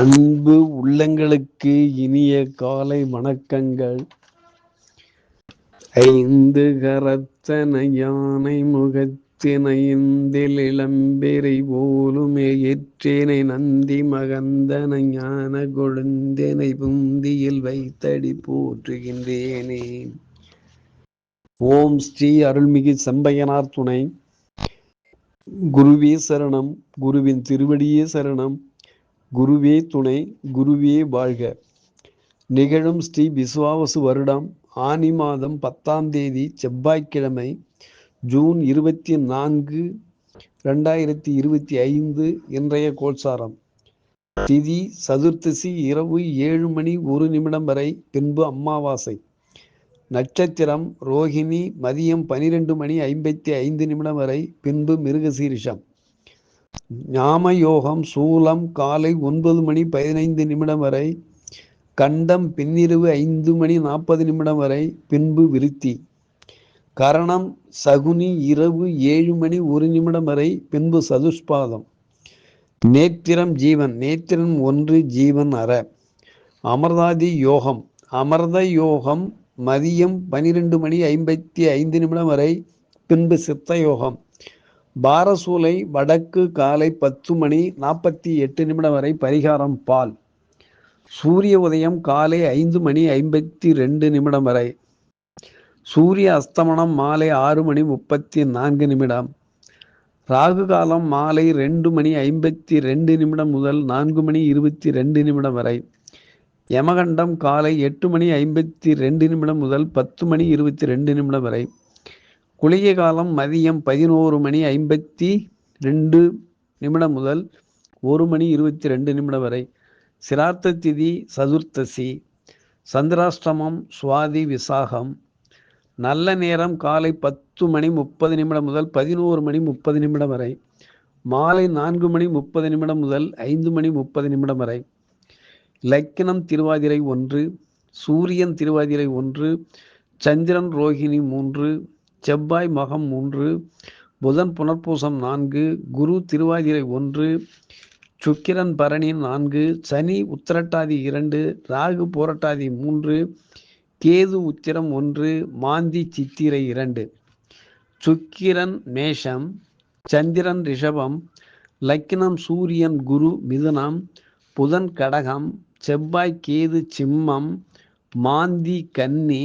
அன்பு உள்ளங்களுக்கு இனிய காலை வணக்கங்கள். ஐந்து கரத்தன யானை முகத்தினை இந்தில் இளம்பெறை போலுமே ஏற்றேனை நந்தி மகந்தன ஞான கொழுந்தனை புந்தியில் வைத்தடி போற்றுகின்றேனே. ஓம் ஸ்ரீ அருள்மிகு செம்பையனார் துணை. குருவே சரணம். குருவின் திருவடியே சரணம். குருவே துணை குருவே வாழ்க. நிகழும் ஸ்ரீ விஸ்வாவசு வருடம் ஆனி மாதம் பத்தாம் தேதி செவ்வாய்க்கிழமை ஜூன் இருபத்தி நான்கு ரெண்டாயிரத்தி இருபத்தி ஐந்து இன்றைய கோல்சாரம் திதி சதுர்த்தசி இரவு ஏழு மணி ஒரு நிமிடம் வரை பின்பு அம்மாவாசை. நட்சத்திரம் ரோஹிணி மதியம் பனிரெண்டு மணி ஐம்பத்தி ஐந்து நிமிடம் வரை பின்பு மிருகசீரிஷம். ஞாம யோகம் சூலம் காலை ஒன்பது மணி பதினைந்து நிமிடம் வரை கண்டம் பின்னிரவு ஐந்து மணி நாற்பது நிமிடம் வரை பின்பு விருத்தி. கரணம் சகுனி இரவு ஏழு மணி ஒரு நிமிடம் வரை பின்பு சதுஷ்பாதம். நேத்திரம் ஜீவன் நேத்திரம் ஒன்று ஜீவன் அற. அமர்தாதி யோகம் அமர்த யோகம் மதியம் பனிரெண்டு மணி ஐம்பத்தி ஐந்து நிமிடம் வரை பின்பு சித்த யோகம். பாரசூலை வடக்கு காலை பத்து மணி நாற்பத்தி எட்டு நிமிடம் வரை பரிகாரம் பால். சூரிய உதயம் காலை ஐந்து மணி ஐம்பத்தி ரெண்டு நிமிடம் வரை. சூரிய அஸ்தமனம் மாலை ஆறு மணி முப்பத்தி நான்கு நிமிடம். ராகு காலம் மாலை ரெண்டு மணி ஐம்பத்தி ரெண்டு நிமிடம் முதல் நான்கு மணி இருபத்தி ரெண்டு நிமிடம் வரை. யமகண்டம் காலை எட்டு மணி ஐம்பத்தி ரெண்டு நிமிடம் முதல் பத்து மணி இருபத்தி ரெண்டு நிமிடம் வரை. குளிகை காலம் மதியம் பதினோரு மணி ஐம்பத்தி ரெண்டு நிமிடம் முதல் ஒரு மணி இருபத்தி ரெண்டு நிமிடம் வரை. சிரார்த்த திதி சதுர்த்தசி சந்திராஷ்டமம் சுவாதி விசாகம். நல்ல நேரம் காலை பத்து மணி முப்பது நிமிடம் முதல் பதினோரு மணி முப்பது நிமிடம் வரை. மாலை நான்கு மணி முப்பது நிமிடம் முதல் ஐந்து மணி முப்பது நிமிடம் வரை. லக்கினம் திருவாதிரை ஒன்று சூரியன் திருவாதிரை ஒன்று சந்திரன் ரோஹிணி மூன்று செவ்வாய் மகம் மூன்று புதன் புனர்பூசம் நான்கு குரு திருவாதிரை ஒன்று சுக்கிரன் பரணி நான்கு சனி உத்திரட்டாதி இரண்டு ராகு போரட்டாதி மூன்று கேது உத்திரம் ஒன்று மாந்தி சித்திரை இரண்டு. சுக்கிரன் மேஷம் சந்திரன் ரிஷபம் லக்கினம் சூரியன் குரு மிதுனம் புதன் கடகம் செவ்வாய் கேது சிம்மம் மாந்தி கன்னி